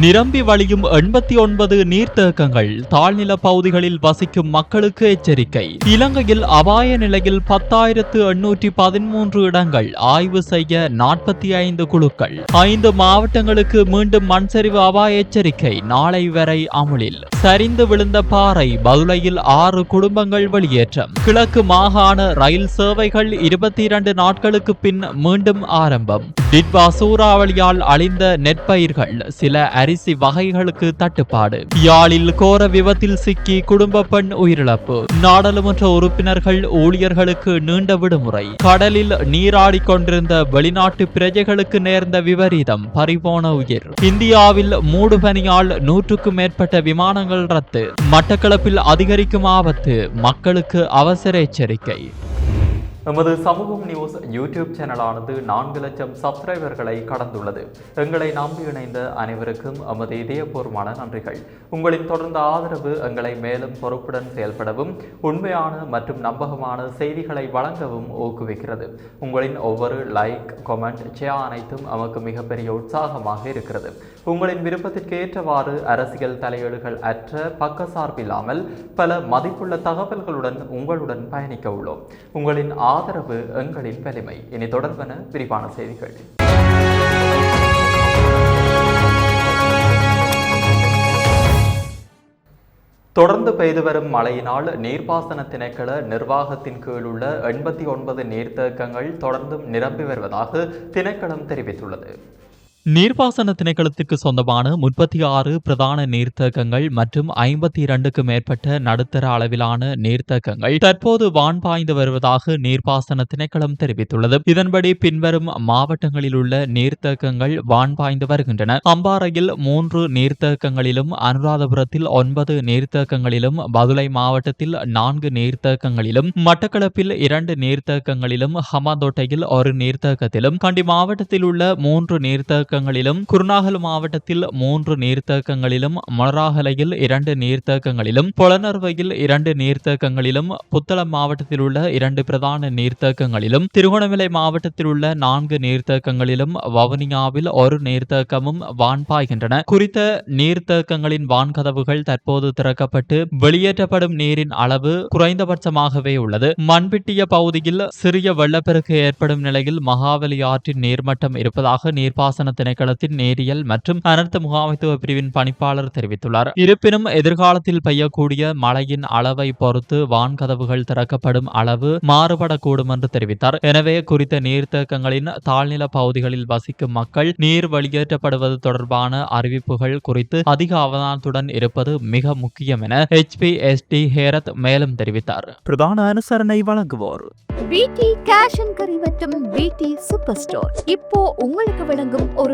நிரம்பி வழியும் எண்பத்தி ஒன்பது நீர்த்தேக்கங்கள் தாழ்நில பகுதிகளில் வசிக்கும் மக்களுக்கு எச்சரிக்கை. இலங்கையில் அபாய நிலையில் பத்தாயிரத்து எண்ணூற்றி பதிமூன்று இடங்கள் ஆய்வு செய்ய நாற்பத்தி ஐந்து குழுக்கள். ஐந்து மாவட்டங்களுக்கு மீண்டும் மண்சரிவு அபாய எச்சரிக்கை நாளை வரை அமுலில். சரிந்து விழுந்த பாறை பதுளையில் ஆறு குடும்பங்கள் வெளியேற்றம். கிழக்கு மாகாண ரயில் சேவைகள் இருபத்தி இரண்டு நாட்களுக்கு பின் மீண்டும் ஆரம்பம். டிட்வா சூறாவளியால் அழிந்த நெற்பயிர்கள் சில அரிசி வகைகளுக்கு தட்டுப்பாடு. யாழில் கோர விபத்தில் சிக்கி குடும்ப பெண் உயிரிழப்பு. நாடாளுமன்ற உறுப்பினர்கள் ஊழியர்களுக்கு நீண்ட விடுமுறை. கடலில் நீராடிக் கொண்டிருந்த வெளிநாட்டு பிரஜைகளுக்கு நேர்ந்த விபரீதம் பறிபோன உயிர். இந்தியாவில் மூடுபனியால் நூற்றுக்கும் மேற்பட்ட விமானங்கள் ரத்து. மட்டக்களப்பில் அதிகரிக்கும் ஆபத்து மக்களுக்கு அவசர எச்சரிக்கை. எமது சமூகம் நியூஸ் யூடியூப் சேனலானது நான்கு லட்சம் சப்ஸ்கிரைபர்களை கடந்துள்ளது. எங்களை நம்பி இணைந்த அனைவருக்கும் எமது இதயபூர்வமான நன்றிகள். உங்களின் தொடர்ந்த ஆதரவு எங்களை மேலும் பொறுப்புடன் செயல்படவும் உண்மையான மற்றும் நம்பகமான செய்திகளை வழங்கவும் ஊக்குவிக்கிறது. உங்களின் ஒவ்வொரு லைக் கொமெண்ட் ஷேர் அனைத்தும் நமக்கு மிகப்பெரிய உற்சாகமாக இருக்கிறது. உங்களின் விருப்பத்திற்கு ஏற்றவாறு அரசியல் தலையீடுகள் அற்ற பக்கசார்பில்லாமல் பல மதிப்புள்ள தகவல்களுடன் உங்களுடன் பயணிக்க உள்ளோம். உங்களின் ஆதரவு எங்களின் வலிமை. இனி தொடர்பென விரிவான செய்திகள். தொடர்ந்து பெய்து வரும் மழையினால் நீர்ப்பாசன திணைக்கள நிர்வாகத்தின் கீழ் உள்ள எண்பத்தி ஒன்பது நீர்த்தேக்கங்கள் தொடர்ந்தும் நிரம்பி வருவதாக திணைக்களம் தெரிவித்துள்ளது. நீர்ப்பாசன திணைக்களத்துக்கு சொந்தமான முப்பத்தி ஆறு பிரதான நீர்த்தேக்கங்கள் மற்றும் ஐம்பத்தி இரண்டுக்கு மேற்பட்ட நடுத்தர அளவிலான நீர்த்தேக்கங்கள் தற்போது வான் பாய்ந்து வருவதாக நீர்ப்பாசன திணைக்களம் தெரிவித்துள்ளது. இதன்படி பின்வரும் மாவட்டங்களில் உள்ள நீர்த்தேக்கங்கள் வான் பாய்ந்து வருகின்றன. அம்பாறையில் மூன்று நீர்த்தேக்கங்களிலும் அனுராதபுரத்தில் ஒன்பது நீர்த்தேக்கங்களிலும் பதுளை மாவட்டத்தில் நான்கு நீர்த்தேக்கங்களிலும் மட்டக்களப்பில் இரண்டு நீர்த்தேக்கங்களிலும் ஹமாதோட்டையில் ஒரு நீர்த்தேக்கத்திலும் கண்டி மாவட்டத்தில் உள்ள மூன்று நீர்த்தேக்க நீர்த்தேக்கங்களிலும் குருநாகல் மாவட்டத்தில் மூன்று நீர்த்தேக்கங்களிலும் மலராகலையில் இரண்டு நீர்த்தேக்கங்களிலும் பொலனர்வையில் இரண்டு நீர்த்தேக்கங்களிலும் புத்தளம் மாவட்டத்தில் உள்ள இரண்டு பிரதான நீர்த்தேக்கங்களிலும் திருகோணமலை மாவட்டத்தில் உள்ள நான்கு நீர்த்தேக்கங்களிலும் வவுனியாவில் ஒரு நீர்த்தேக்கமும் வான்பாய்கின்றன. குறித்த நீர்த்தேக்கங்களின் வான்கதவுகள் தற்போது திறக்கப்பட்டு வெளியேற்றப்படும் நீரின் அளவு குறைந்தபட்சமாகவே உள்ளது. மண்பிட்டிய பகுதியில் சிறிய வெள்ளப்பெருக்கு ஏற்படும் நிலையில் மகாவலி ஆற்றின் நீர்மட்டம் இருப்பதாக நீர்ப்பாசன திணைக்களத்தின் நேரியல் மற்றும் அனர்த்த முகாமைத்துவ பிரிவின் பணிப்பாளர் தெரிவித்துள்ளார். இருப்பினும் எதிர்காலத்தில் பெய்யக்கூடிய மழையின் அளவை பொறுத்து வான்கதவுகள் திறக்கப்படும் அளவு மாறுபடக்கூடும் என்று தெரிவித்தார். எனவே குறித்த நீர்த்தேக்கங்களின் தாழ்நில பகுதிகளில் வசிக்கும் மக்கள் நீர் வெளியேற்றப்படுவது தொடர்பான அறிவிப்புகள் குறித்து அதிக அவதானத்துடன் இருப்பது மிக முக்கியம் என ஹெச்பிஎஸ்டி ஹேரத் மேலும் தெரிவித்தார். பிரதான அனுசரணை வழங்குவோர். பிடி கேஷ் அண்ட் கரி மற்றும் பிடி சூப்பர் ஸ்டோர் இப்போ உங்களுக்கு வழங்கும் ஒரு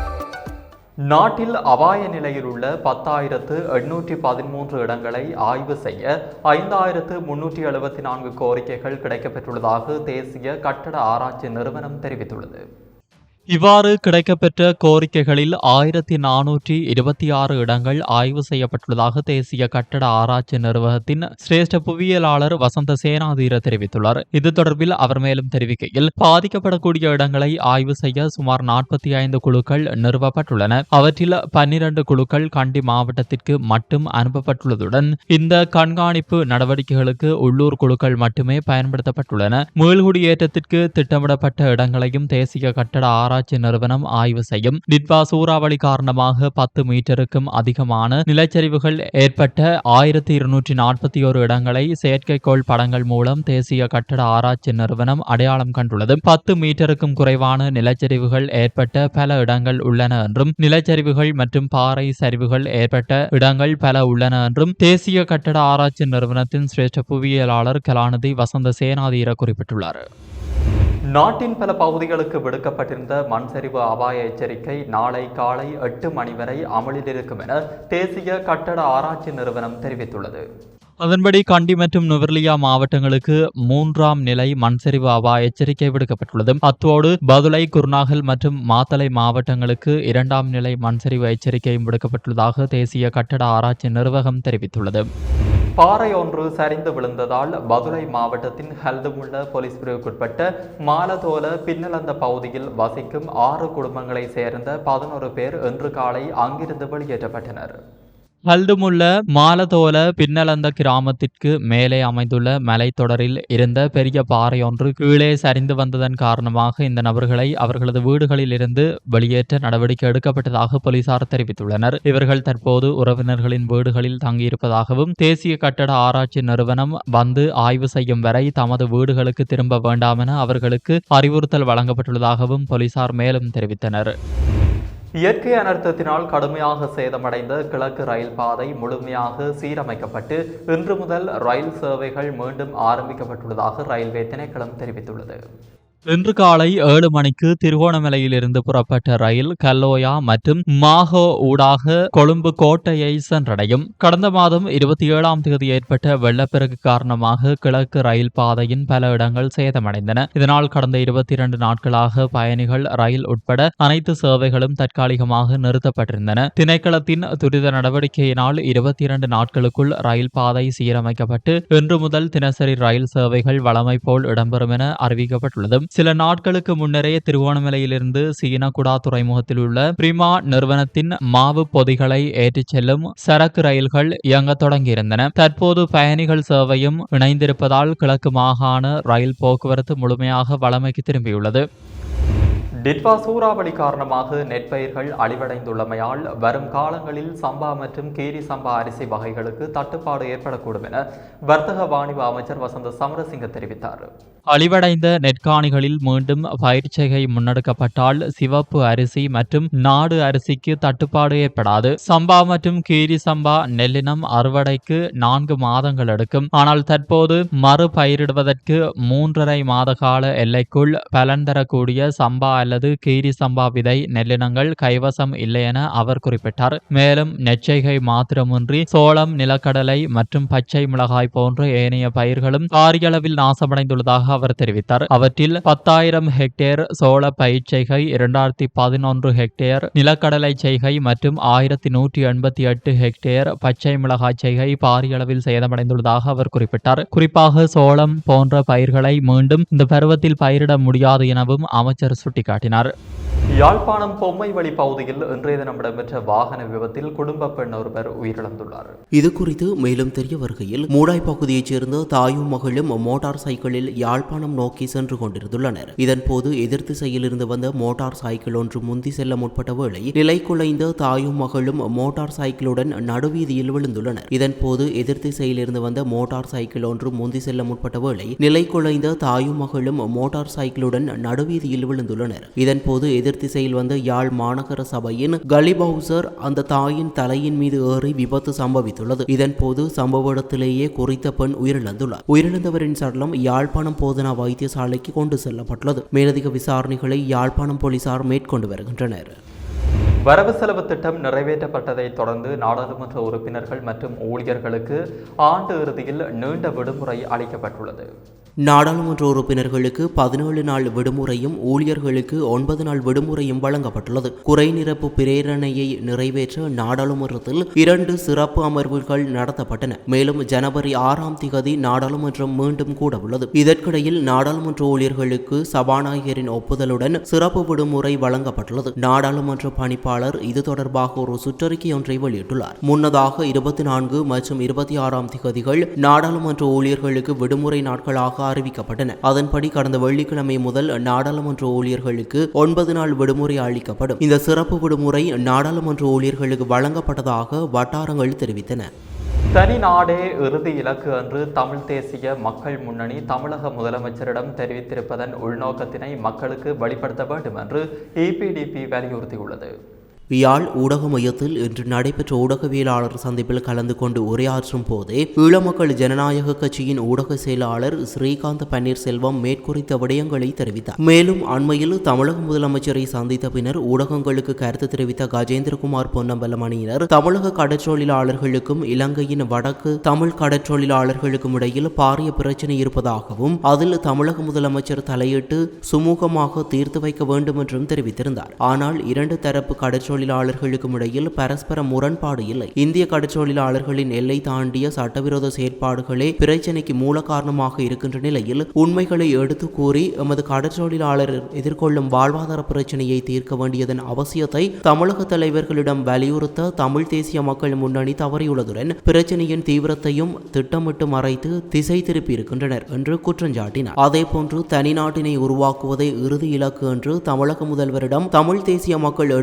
நாட்டில் அபாய நிலையில் உள்ள பத்தாயிரத்து எண்ணூற்றி பதிமூன்று இடங்களை ஆய்வு செய்ய ஐந்தாயிரத்து முன்னூற்றி எழுபத்தி நான்கு கோரிக்கைகள் கிடைக்கப்பெற்றுள்ளதாக தேசிய கட்டட ஆராய்ச்சி நிறுவனம் தெரிவித்துள்ளது. இவ்வாறு கிடைக்கப்பெற்ற கோரிக்கைகளில் ஆயிரத்தி நானூற்றி இருபத்தி ஆறு இடங்கள் ஆய்வு செய்யப்பட்டுள்ளதாக தேசிய கட்டட ஆராய்ச்சி நிறுவனத்தின் சிரேஷ்ட புவியியலாளர் வசந்த சேனாதீர தெரிவித்துள்ளார். இது தொடர்பில் அவர் மேலும் தெரிவிக்கையில் பாதிக்கப்படக்கூடிய இடங்களை ஆய்வு செய்ய சுமார் நாற்பத்தி ஐந்து குழுக்கள் நிறுவப்பட்டுள்ளன. அவற்றில் பன்னிரண்டு குழுக்கள் கண்டி மாவட்டத்திற்கு மட்டும் அனுப்பப்பட்டுள்ளதுடன் இந்த கண்காணிப்பு நடவடிக்கைகளுக்கு உள்ளூர் குழுக்கள் மட்டுமே பயன்படுத்தப்பட்டுள்ளன. மீள்குடியேற்றத்திற்கு திட்டமிடப்பட்ட இடங்களையும் தேசிய கட்டட ஆராய்ச்சி நிறுவனம் ஆய்வு செய்யும். டிட்வா சூறாவளி காரணமாக பத்து மீட்டருக்கும் அதிகமான நிலச்சரிவுகள் ஏற்பட்ட ஆயிரத்தி இருநூற்றி நாற்பத்தி ஒரு இடங்களை செயற்கைக்கோள் படங்கள் மூலம் தேசிய கட்டட ஆராய்ச்சி நிறுவனம் அடையாளம் கண்டுள்ளது. பத்து மீட்டருக்கும் குறைவான நிலச்சரிவுகள் ஏற்பட்ட பல இடங்கள் உள்ளன என்றும் நிலச்சரிவுகள் மற்றும் பாறை சரிவுகள் ஏற்பட்ட இடங்கள் பல உள்ளன என்றும் தேசிய கட்டட ஆராய்ச்சி நிறுவனத்தின் சிரேஷ்ட புவியியலாளர் கலாநிதி வசந்த சேனாதீர குறிப்பிட்டுள்ளார். நாட்டின் பல பகுதிகளுக்கு விடுக்கப்பட்டிருந்த மண் சரிவு அபாய எச்சரிக்கை நாளை காலை எட்டு மணி வரை அமலில் இருக்கும் என தேசிய கட்டட ஆராய்ச்சி நிறுவனம் தெரிவித்துள்ளது. அதன்படி கண்டி மற்றும் நுவர்லியா மாவட்டங்களுக்கு மூன்றாம் நிலை மண்சரிவு அபாய எச்சரிக்கை விடுக்கப்பட்டுள்ளது. அத்தோடு பதுளை குர்நாகல் மற்றும் மாத்தளை மாவட்டங்களுக்கு இரண்டாம் நிலை மண்சரிவு எச்சரிக்கையும் விடுக்கப்பட்டுள்ளதாக தேசிய கட்டட ஆராய்ச்சி நிர்வாகம் தெரிவித்துள்ளது. பாறை ஒன்று சரிந்து விழுந்ததால் மதுரை மாவட்டத்தின் ஹல்துமுள்ள போலீஸ் பிரிவுக்குட்பட்ட மாலதோல பின்னலந்த பகுதியில் வசிக்கும் ஆறு குடும்பங்களைச் சேர்ந்த பதினோரு பேர் இன்று காலை அங்கிருந்து வெளியேற்றப்பட்டனர். ஹல்துமுல்ல மாலதோல பின்னலந்த கிராமத்திற்கு மேலே அமைந்துள்ள மலைத்தொடரில் இருந்த பெரிய பாறை ஒன்று கீழே சரிந்து வந்ததன் காரணமாக இந்த நபர்களை அவர்களது வீடுகளில் இருந்து வெளியேற்ற நடவடிக்கை எடுக்கப்பட்டதாக போலீசார் தெரிவித்துள்ளனர். இவர்கள் தற்போது உறவினர்களின் வீடுகளில் தங்கியிருப்பதாகவும் தேசிய கட்டட ஆராய்ச்சி நிறுவனம் வந்து ஆய்வு செய்யும் வரை தமது வீடுகளுக்கு திரும்ப வேண்டாம் என அவர்களுக்கு அறிவுறுத்தல் வழங்கப்பட்டுள்ளதாகவும் போலீசார் மேலும் தெரிவித்தனர். இயற்கை அனர்த்தத்தினால் கடுமையாக சேதமடைந்த கிழக்கு ரயில் பாதை முழுமையாக சீரமைக்கப்பட்டு இன்று முதல் ரயில் சேவைகள் மீண்டும் ஆரம்பிக்கப்பட்டுள்ளதாக ரயில்வே திணைக்களம் தெரிவித்துள்ளது. இன்று காலை ஏழு மணிக்கு திருகோணமலையிலிருந்து புறப்பட்ட ரயில் கல்லோயா மற்றும் மாஹோ ஊடாக கொழும்பு கோட்டையை சென்றடையும். கடந்த மாதம் இருபத்தி ஏழாம் தேதி ஏற்பட்ட வெள்ளப்பெருக்கு காரணமாக கிழக்கு ரயில் பாதையின் பல இடங்கள் சேதமடைந்தன. இதனால் கடந்த இருபத்தி இரண்டு நாட்களாக பயணிகள் ரயில் உட்பட அனைத்து சேவைகளும் தற்காலிகமாக நிறுத்தப்பட்டிருந்தன. திணைக்களத்தின் துரித நடவடிக்கையினால் இருபத்தி இரண்டு நாட்களுக்குள் ரயில் பாதை சீரமைக்கப்பட்டு இன்று முதல் தினசரி ரயில் சேவைகள் வழமை போல் இடம்பெறும் என அறிவிக்கப்பட்டுள்ளது. சில நாட்களுக்கு முன்னரே திருவோணமலையிலிருந்து சீனகுடா துறைமுகத்தில் உள்ள பிரிமா நிறுவனத்தின் மாவு பொதிகளை ஏற்றிச் செல்லும் சரக்கு ரயில்கள் இயங்க தொடங்கியிருந்தன. தற்போது பயணிகள் சேவையும் இணைந்திருப்பதால் கிழக்கு மாகாண ரயில் போக்குவரத்து முழுமையாக வளமைக்கு திரும்பியுள்ளது. டிட்வா சூறாவளி காரணமாக நெற்பயிர்கள் அழிவடைந்துள்ளமையால் வரும் காலங்களில் சம்பா மற்றும் கீரி சம்பா அரிசி வகைகளுக்கு தட்டுப்பாடு ஏற்படக்கூடும் என வர்த்தக வாணிப அமைச்சர் வசந்த சமரசிங்க தெரிவித்தார். அழிவடைந்த நெற்காணிகளில் மீண்டும் பயிற்சிகை முன்னெடுக்கப்பட்டால் சிவப்பு அரிசி மற்றும் நாடு அரிசிக்கு தட்டுப்பாடு ஏற்படாது. சம்பா மற்றும் கீரி சம்பா நெல்லினம் அறுவடைக்கு நான்கு மாதங்கள் எடுக்கும். ஆனால் தற்போது மறு பயிரிடுவதற்கு மூன்றரை மாத கால எல்லைக்குள் பலன் தரக்கூடிய சம்பா அல்லது கீரி சம்பா விதை நெல்லினங்கள் கைவசம் இல்லை என அவர் குறிப்பிட்டார். மேலும் நெச்சைகை மாத்திரமின்றி சோளம் நிலக்கடலை மற்றும் பச்சை மிளகாய் போன்ற ஏனைய பயிர்களும் காரியளவில் நாசமடைந்துள்ளதாக அவர் தெரிவித்தார். அவற்றில் பத்தாயிரம் ஹெக்டேர் சோள பயிர்ச்செய்கை இரண்டாயிரத்தி பதினொன்று ஹெக்டேர் நிலக்கடலை செய்கை மற்றும் ஆயிரத்தி நூற்றி எண்பத்தி எட்டு ஹெக்டேர் பச்சை மிளகாய் செய்கை பாரியளவில் சேதமடைந்துள்ளதாக அவர் குறிப்பிட்டார். குறிப்பாக சோளம் போன்ற பயிர்களை மீண்டும் இந்த பருவத்தில் பயிரிட முடியாது எனவும் அமைச்சர் சுட்டிக்காட்டினார் காட்டினார். யாழ்ப்பாணம் பொம்மைவழி பகுதியில் இன்றைய தினம் இடம்பெற்ற வாகன விபத்தில் குடும்ப பெண் ஒருவர் உயிரிழந்துள்ளார். இது குறித்து மேலும் தெரிய வருகையில் மூடாய் பகுதியைச் சேர்ந்த தாயும் மகளும் மோட்டார் சைக்கிளில் யாழ்ப்பாணம் நோக்கி சென்று கொண்டிருந்துள்ளனர். இதன்போது எதிர் திசையில் இருந்து வந்த மோட்டார் சைக்கிள் ஒன்று முந்தி செல்ல முற்பட்ட வேளை நிலை குலைந்த தாயும் மகளும் மோட்டார் சைக்கிளுடன் நடுவீதியில் விழுந்துள்ளனர். இதன்போது எதிர் திசையில் இருந்து வந்த மோட்டார் சைக்கிள் ஒன்று முந்தி செல்ல முற்பட்ட வேளை நிலை குலைந்த தாயும் மகளும் மோட்டார் சைக்கிளுடன் நடுவீதியில் விழுந்துள்ளனர். இதன்போது எதிர் திசையில் வந்த யாழ் மாநகர சபையின் கலிபவுசர் அந்த தாயின் தலையின் மீது ஏறி விபத்து சம்பவித்துள்ளது. இதன்போது சம்பவ இடத்திலேயே குறித்த பெண் உயிரிழந்துள்ளார். உயிரிழந்தவரின் சடலம் யாழ்ப்பாணம் போதனா வைத்தியசாலைக்கு கொண்டு செல்லப்பட்டுள்ளது. மேலதிக விசாரணைகளை யாழ்ப்பாணம் போலீசார் மேற்கொண்டு வருகின்றனர். வரவு செலவு திட்டம் நிறைவேற்றப்பட்டதை தொடர்ந்து நாடாளுமன்ற உறுப்பினர்கள் மற்றும் ஊழியர்களுக்கு ஆண்டு இறுதியில் நீண்ட விடுமுறை அளிக்கப்பட்டுள்ளது. நாடாளுமன்ற உறுப்பினர்களுக்கு பதினேழு நாள் விடுமுறையும் ஊழியர்களுக்கு ஒன்பது நாள் விடுமுறையும் வழங்கப்பட்டுள்ளது. குறை நிரப்பு பிரேரணையை நிறைவேற்ற நாடாளுமன்றத்தில் இரண்டு சிறப்பு அமர்வுகள் நடத்தப்பட்டன. மேலும் ஜனவரி ஆறாம் திகதி நாடாளுமன்றம் மீண்டும் கூட உள்ளது இதற்கிடையில் நாடாளுமன்ற ஊழியர்களுக்கு சபாநாயகரின் ஒப்புதலுடன் சிறப்பு விடுமுறை வழங்கப்பட்டுள்ளது. நாடாளுமன்ற பணிப்பாளர் இது தொடர்பாக ஒரு சுற்றறிக்கை ஒன்றை வெளியிட்டுள்ளார். முன்னதாக இருபத்தி நான்கு மற்றும் இருபத்தி ஆறாம் திகதிகள் நாடாளுமன்ற ஊழியர்களுக்கு விடுமுறை நாட்களாக அறிவிக்கப்பட்டன. அதன்படி கடந்த வெள்ளிக்கிழமை முதல் நாடாளுமன்ற ஊழியர்களுக்கு ஒன்பது நாள் விடுமுறை அளிக்கப்படும். இந்த சிறப்பு விடுமுறை நாடாளுமன்ற ஊழியர்களுக்கு வழங்கப்பட்டதாக வட்டாரங்கள் தெரிவித்தன. தனி நாடே இறுதி இலக்கு என்று தமிழ் தேசிய மக்கள் முன்னணி தமிழக முதலமைச்சரிடம் தெரிவித்திருப்பதன் உள்நோக்கத்தினை மக்களுக்கு வெளிப்படுத்த வேண்டும் என்று இபிடிபி வலியுறுத்தியுள்ளது. யாழ் ஊடக மையத்தில் இன்று நடைபெற்ற ஊடகவியலாளர் சந்திப்பில் கலந்து கொண்டு உரையாற்றும் போதே ஈழமக்கள் ஜனநாயக கட்சியின் ஊடக செயலாளர் ஸ்ரீகாந்த் பன்னீர்செல்வம் மேற்குறித்த விடயங்களை தெரிவித்தார். மேலும் அண்மையில் தமிழக முதலமைச்சரை சந்தித்த பின்னர் ஊடகங்களுக்கு கருத்து தெரிவித்த கஜேந்திரகுமார் பொன்னம்பலம் அணியினர் தமிழக கடற்றொழிலாளர்களுக்கும் இலங்கையின் வடக்கு தமிழ் கடற்றொழிலாளர்களுக்கும் இடையில் பாரிய பிரச்சினை இருப்பதாகவும் அதில் தமிழக முதலமைச்சர் தலையிட்டு சுமூகமாக தீர்த்து வைக்க வேண்டும் என்றும் தெரிவித்திருந்தார். ஆனால் இரண்டு தரப்பு கடற்றொழிலாளர்களுக்கும் இடையில் பரஸ்பர முரண்பாடு இல்லை. இந்திய கடற்றொழிலாளர்களின் எல்லை தாண்டிய சட்டவிரோத செயற்பாடுகளே பிரச்சினைக்கு மூல காரணமாக இருக்கின்ற நிலையில் உண்மைகளை எடுத்து கூறி எமது கடற்றொழிலாளர் எதிர்கொள்ளும் வாழ்வாதார பிரச்சினையை தீர்க்க வேண்டியதன் அவசியத்தை தமிழக தலைவர்களிடம் வலியுறுத்த தமிழ் தேசிய மக்கள் முன்னணி தவறியுள்ளதுடன் பிரச்சனையின் தீவிரத்தையும் திட்டமிட்டு மறைத்து திசை திருப்பி இருக்கின்றனர் என்று குற்றஞ்சாட்டினார் அதேபோன்று தனிநாட்டினை உருவாக்குவதே இறுதி இலக்கு என்று தமிழக முதல்வரிடம் தமிழ் தேசிய மக்கள்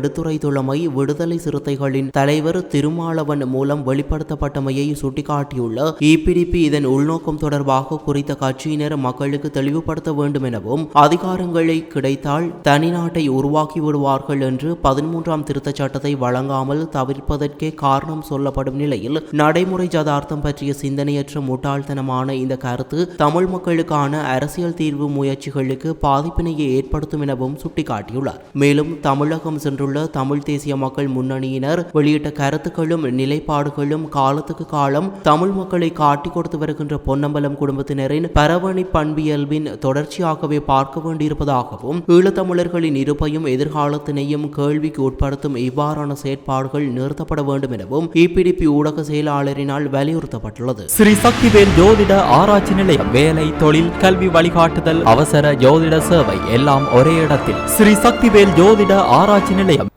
எடுத்துரைத்துள்ளமை விடுதலை சிறுத்தைகளின் தலைவர் திருமாவளவன் மூலம் வெளிப்படுத்தப்பட்டமையை சுட்டிக்காட்டியுள்ள இபிடிபி இதன் உள்நோக்கம் தொடர்பாக குறித்த கட்சியினர் மக்களுக்கு தெளிவுபடுத்த வேண்டும் எனவும் அதிகாரங்களை கிடைத்தால் தனிநாட்டை உருவாக்கி விடுவார்கள் என்று பதிமூன்றாம் திருத்தச் சட்டத்தை வழங்காமல் தவிர்ப்பதற்கே காரணம் சொல்லப்படும் நிலையில் நடைமுறை ஜதார்த்தம் பற்றிய சிந்தனையற்ற முட்டாள்தனமான இந்த கருத்து தமிழ் மக்களுக்கான அரசியல் தீர்வு முயற்சிகளுக்கு பாதிப்பினையை ஏற்படுத்தும் எனவும் சுட்டிக்காட்டியுள்ளார். மேலும் தமிழகம் சென்றுள்ள தமிழ் தேசிய மக்கள் முன்னணியினர் வெளியிட்ட கருத்துக்களும் நிலைப்பாடுகளும் காலத்துக்கு காலம் தமிழ் மக்களை காட்டிக் கொடுத்து வருகின்ற பொன்னம்பலம் குடும்பத்தினரின் பரவணி பண்பியல்பின் தொடர்ச்சியாகவே பார்க்க வேண்டியிருப்பதாகவும் ஈழத்தமிழர்களின் இருப்பையும் எதிர்காலத்தினையும் கேள்விக்கு உட்படுத்தும் இவ்வாறான செயற்பாடுகள் நிறுத்தப்பட வேண்டும் எனவும் இபிடிபி ஊடக செயலாளரினால் வலியுறுத்தப்பட்டுள்ளது. ஸ்ரீ சக்திவேல் ஜோதிட ஆராய்ச்சி நிலையம் வேலை தொழில் கல்வி வழிகாட்டுதல் அவசர ஜோதிட சேவை எல்லாம் ஒரே இடத்தில். ஸ்ரீ சக்திவேல் ஜோதிட ஆராய்ச்சி நிலையம்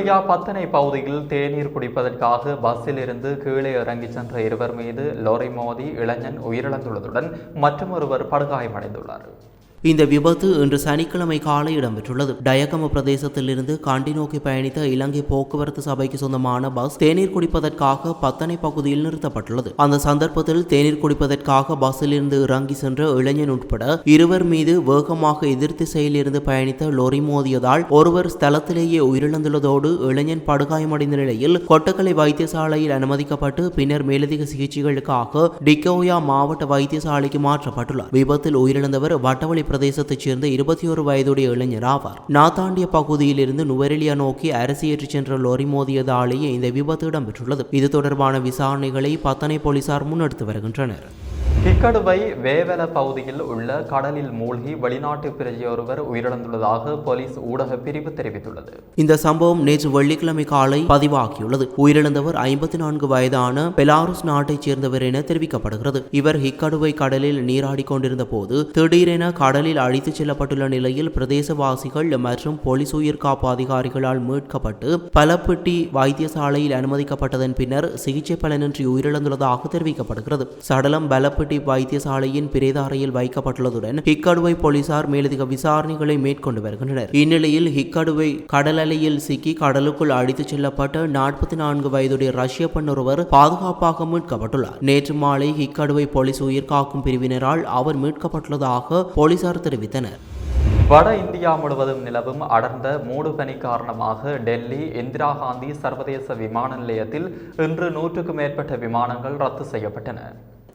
நுவர்லியா பத்தனை பகுதியில் தேநீர் குடிப்பதற்காக பஸ்ஸில் இருந்து கீழே இறங்கி சென்ற இருவர் மீது லோரி மோதி இளைஞன் உயிரிழந்துள்ளதுடன் மற்றொருவர் படுகாயமடைந்துள்ளார். இந்த விபத்து இன்று சனிக்கிழமை காலை இடம்பெற்றுள்ளது. டயகம பிரதேசத்திலிருந்து காண்டி நோக்கி பயணித்த இலங்கை போக்குவரத்து சபைக்கு சொந்தமான பஸ் தேநீர் குடிப்பதற்காக பத்தனை பகுதியில் நிறுத்தப்பட்டுள்ளது. அந்த சந்தர்ப்பத்தில் தேநீர் குடிப்பதற்காக பஸ்ஸில் இருந்து இறங்கி சென்ற இளைஞன் உட்பட இருவர் மீது வேகமாக எதிர்த்திசையில் இருந்து பயணித்த லொரி மோதியதால் ஒருவர் ஸ்தலத்திலேயே உயிரிழந்துள்ளதோடு இளைஞன் படுகாயமடைந்த நிலையில் கொட்டக்கலை வைத்தியசாலையில் அனுமதிக்கப்பட்டு பின்னர் மேலதிக சிகிச்சைகளுக்காக டிக்கோயா மாவட்ட வைத்தியசாலைக்கு மாற்றப்பட்டுள்ளார். விபத்தில் உயிரிழந்தவர் வட்டவழி பிரதேசத்தைச் சேர்ந்த இருபத்தி ஒரு வயதுடைய இளைஞர் ஆவார். நாத்தாண்டிய பகுதியிலிருந்து நுவரெலியா நோக்கி அரசு ஏற்றிச் சென்ற லொரி மோதியதாலேயே இந்த விபத்து இடம்பெற்றுள்ளது. இது தொடர்பான விசாரணைகளை பத்தனை போலீசார் முன்னெடுத்து வருகின்றனர். கிக்கடுவை வேவல பகுதியில் உள்ள கடலில் மூழ்கி வெளிநாட்டு பிரஜையொருவர் உயிரிழந்துள்ளதாக போலீஸ் ஊடக பிரிவு தெரிவித்துள்ளது. இந்த சம்பவம் நேற்று வெள்ளிக்கிழமை காலை பதிவாகியுள்ளது. உயிரிழந்தவர் ஐம்பத்தி நான்கு வயதான பெலாருஸ் நாட்டைச் சேர்ந்தவர் என தெரிவிக்கப்படுகிறது. இவர் ஹிக்கடுவை கடலில் நீராடி கொண்டிருந்த போது திடீரென கடலில் அழித்துச் செல்லப்பட்டுள்ள நிலையில் பிரதேசவாசிகள் மற்றும் போலீஸ் உயிர்காப்பு அதிகாரிகளால் மீட்கப்பட்டு பலப்பட்டி வைத்தியசாலையில் அனுமதிக்கப்பட்டதன் பின்னர் சிகிச்சை பலனின்றி உயிரிழந்துள்ளதாக தெரிவிக்கப்படுகிறது. சடலம் பலப்பட்டி வைத்தியசாலையின் பிரேத அறையில் வைக்கப்பட்டுள்ளதுடன் ஹிக்கடுவை போலீசார் மேலதிக விசாரணைகளை மேற்கொண்டு வருகின்றனர். இந்நிலையில் ஹிக்கடுவை கடலலையில் சிக்கி கடலுக்குள் அடித்துச் செல்லப்பட்ட நாற்பத்தி நான்கு வயதுடைய ரஷ்ய பெண் ஒருவர் பாதுகாப்பாக மீட்கப்பட்டுள்ளார். நேற்று மாலை ஹிக்கடுவை போலீஸ் உயிர் காக்கும் பிரிவினரால் அவர் மீட்கப்பட்டுள்ளதாக போலீசார் தெரிவித்தனர். வட இந்தியா முழுவதும் நிலவும் அடர்ந்த மூடுபனி காரணமாக டெல்லி இந்திரா காந்தி சர்வதேச விமான நிலையத்தில் இன்று நூற்றுக்கும் மேற்பட்ட விமானங்கள் ரத்து செய்யப்பட்டன.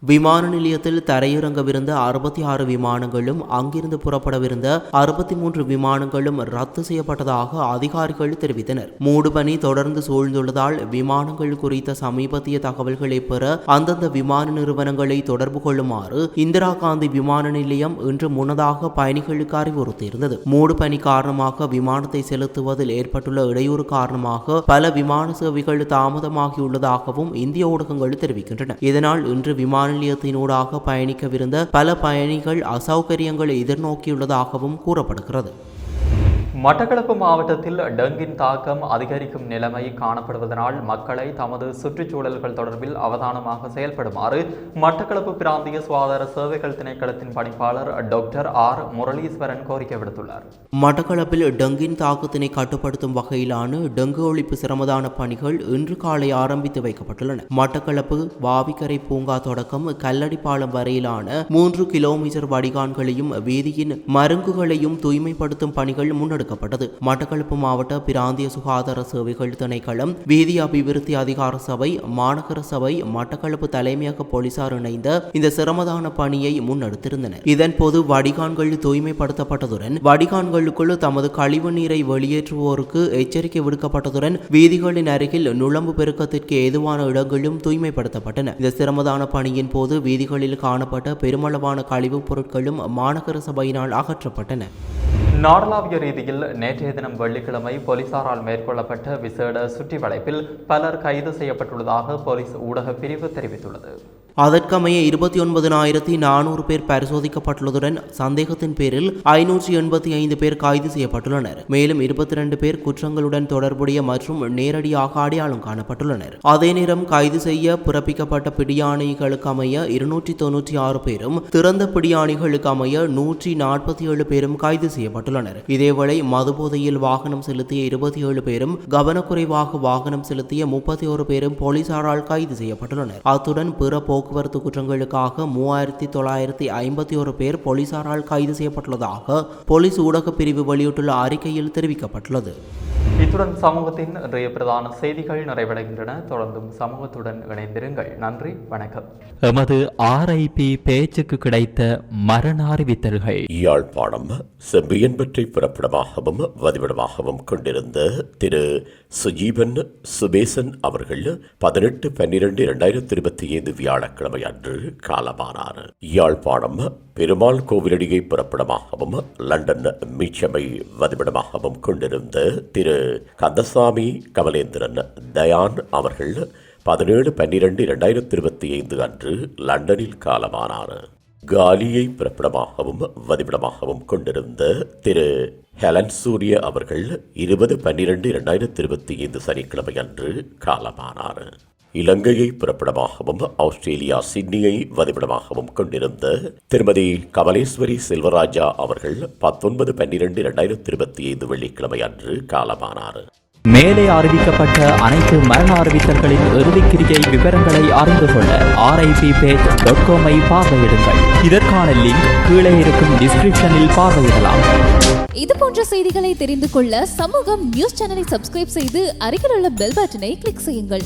விமான நிலையத்தில் தரையிறங்கவிருந்த அறுபத்தி ஆறு விமானங்களும் அங்கிருந்து புறப்படவிருந்த அறுபத்தி மூன்று விமானங்களும் ரத்து செய்யப்பட்டதாக அதிகாரிகள் தெரிவித்தனர். மூடுபனி தொடர்ந்து சூழ்ந்துள்ளதால் விமானங்கள் குறித்த சமீபத்திய தகவல்களை பெற அந்தந்த விமான நிறுவனங்களை தொடர்பு கொள்ளுமாறு இந்திரா காந்தி விமான நிலையம் இன்று முன்னதாக பயணிகளுக்கு அறிவுறுத்தியிருந்தது. மூடுபனி காரணமாக விமானத்தை செலுத்துவதில் ஏற்பட்டுள்ள இடையூறு காரணமாக பல விமான சேவைகள் தாமதமாகியுள்ளதாகவும் இந்திய ஊடகங்கள் தெரிவிக்கின்றன. இதனால் இன்று விமான மாநிலத்தினூடாக பயணிக்கவிருந்த பல பயணிகள் அசௌகரியங்களை எதிர்நோக்கியுள்ளதாகவும் கூறப்படுகிறது. மட்டக்களப்பு மாவட்டத்தில் டெங்கின் தாக்கம் அதிகரிக்கும் நிலைமை காணப்படுவதனால் மக்களை தமது சுற்றுச்சூழல்கள் தொடர்பில் அவதானமாக செயல்படுமாறு மட்டக்களப்பு பிராந்திய சுகாதார சேவைகள் திணைக்களத்தின் பணிப்பாளர் டாக்டர் ஆர். முரளீஸ்வரன் கோரிக்கை விடுத்துள்ளார். மட்டக்களப்பில் டெங்கின் தாக்கத்தினை கட்டுப்படுத்தும் வகையிலான டெங்கு ஒழிப்பு சிரமதான பணிகள் இன்று காலை ஆரம்பித்து வைக்கப்பட்டுள்ளன. மட்டக்களப்பு வாவிக்கரை பூங்கா தொடக்கம் கல்லடிப்பாலம் வரையிலான மூன்று கிலோமீட்டர் வடிகான்களையும் வீதியின் மருங்குகளையும் தூய்மைப்படுத்தும் பணிகள் முன்னெடுக்கப்பட்டுள்ளன. முன்னெடுக்கப்பட்டது மட்டக்களப்பு மாவட்ட பிராந்திய சுகாதார சேவைகள் திணைக்களம் வீதி அபிவிருத்தி அதிகார சபை மாநகர சபை மட்டக்களப்பு தலைமையக போலீசார் இணைந்த இந்த சிரமதான பணியை முன்னெடுத்திருந்தனர். இதன்போது வடிகான்கள் தூய்மைப்படுத்தப்பட்டதுடன் வடிகான்களுக்குள் தமது கழிவு நீரை வெளியேற்றுவோருக்கு எச்சரிக்கை விடுக்கப்பட்டதுடன் வீதிகளின் அருகில் நுழம்பு பெருக்கத்திற்கு ஏதுவான இடங்களும் தூய்மைப்படுத்தப்பட்டன. இந்த சிரமதான பணியின் போது வீதிகளில் காணப்பட்ட பெருமளவான கழிவுப் பொருட்களும் மாநகர சபையினால் அகற்றப்பட்டன. நாடளாவிய ரீதியில் நேற்றைய தினம் வெள்ளிக்கிழமை போலீசாரால் மேற்கொள்ளப்பட்ட விசேட சுற்றி வளைப்பில் பலர் கைது செய்யப்பட்டுள்ளதாக போலீஸ் ஊடக பிரிவு தெரிவித்துள்ளது. அதற்கமைய இருபத்தி ஒன்பதினாயிரத்தி நானூறு பேர் பரிசோதிக்கப்பட்டுள்ளதுடன் சந்தேகத்தின் பேரில் ஐநூற்றி எண்பத்தி ஐந்து பேர் கைது செய்யப்பட்டுள்ளனர். மேலும் இருபத்தி ரெண்டு பேர் குற்றங்களுடன் தொடர்புடைய மற்றும் நேரடியாக அடையாளம் காணப்பட்டுள்ளனர். அதே நேரம் கைது செய்ய பிறப்பிக்கப்பட்ட பிடியாணைகளுக்கு அமைய இருநூற்றி தொன்னூற்றி ஆறு பேரும் திறந்த பிடியாணிகளுக்கு அமைய நூற்றி நாற்பத்தி ஏழு பேரும் கைது செய்யப்பட்டுள்ளனர். இதேவேளை மதுபோதையில் வாகனம் செலுத்திய இருபத்தி ஏழு பேரும் கவனக்குறைவாக வாகனம் செலுத்திய முப்பத்தி ஒரு பேரும் போலீசாரால் கைது செய்யப்பட்டுள்ளனர். அத்துடன் பிற போக்குவரத்து குற்றங்களுக்காக மூவாயிரத்தி தொள்ளாயிரத்தி ஐம்பத்தி ஒரு பேர் போலீசாரால் கைது செய்யப்பட்டுள்ளதாக போலீஸ் ஊடகப் பிரிவு வெளியிட்டுள்ள அறிக்கையில் தெரிவிக்கப்பட்டுள்ளது. இத்துடன் சமூகத்தின் இன்றைய பிரதான செய்திகள் நிறைவடைகின்றன. தொடர்ந்தும் சமூகத்துடன் இணைந்திருங்கள். நன்றி வணக்கம். எமது ஆர்ஐபி பேச்சுக்கு கிடைத்த மரண அறிவித்தல்கள். யாழ்ப்பாணம் செம்பியன்பற்றை பிறப்பிடமாகவும் வதிவிடமாகவும் கொண்டிருந்த திரு சுஜீவன் சுபேசன் அவர்கள் பதினெட்டு பன்னிரண்டு இரண்டாயிரத்தி இருபத்தி ஐந்து வியாழக்கிழமை அன்று காலமானார். யாழ்ப்பாணம் பெருமாள் கோவிலடியை பிறப்பிடமாகவும் லண்டன் மீச்சமை வதிவிடமாகவும் கொண்டிருந்த திரு கந்தசாமி கமலேந்திரன் தயான் அவர்கள் பதினேழு பன்னிரெண்டு இரண்டாயிரத்தி இருபத்தி ஐந்து அன்று லண்டனில் காலமானார். காலியை பிறப்பிடமாகவும் வதிவிடமாகவும் கொண்டிருந்த திரு. ஹெலன் சூரிய அவர்கள் இருபது பன்னிரெண்டு இரண்டாயிரத்தி இருபத்தி ஐந்து சனிக்கிழமை அன்று காலமானார். இலங்கையை பிறப்பிடமாகவும் ஆஸ்திரேலியா சிட்னியை வதிவிடமாகவும் கொண்டிருந்த திருமதி கமலேஸ்வரி செல்வராஜா அவர்கள் பத்தொன்பது பன்னிரண்டு இரண்டாயிரத்தி இருபத்தி ஐந்து வெள்ளிக்கிழமை அன்று காலமானார். மேலே அறிவிக்கப்பட்ட அனைத்து மரண அறிவித்தல்களின் இறுதிக்கிரியை விவரங்களை அறிந்து கொள்ள ஆர்ஐபி பேஜ் டாட் காமை பார்வையிடுங்கள். இதற்கான லிங்க் கீழே இருக்கும் டிஸ்கிரிப்ஷனில் பார்வையிடலாம். இது போன்ற செய்திகளை தெரிந்து கொள்ள சமூகம் நியூஸ் சேனலை சப்ஸ்கிரைப் செய்து அருகில் உள்ள பெல் பட்டனை கிளிக் செய்யுங்கள்.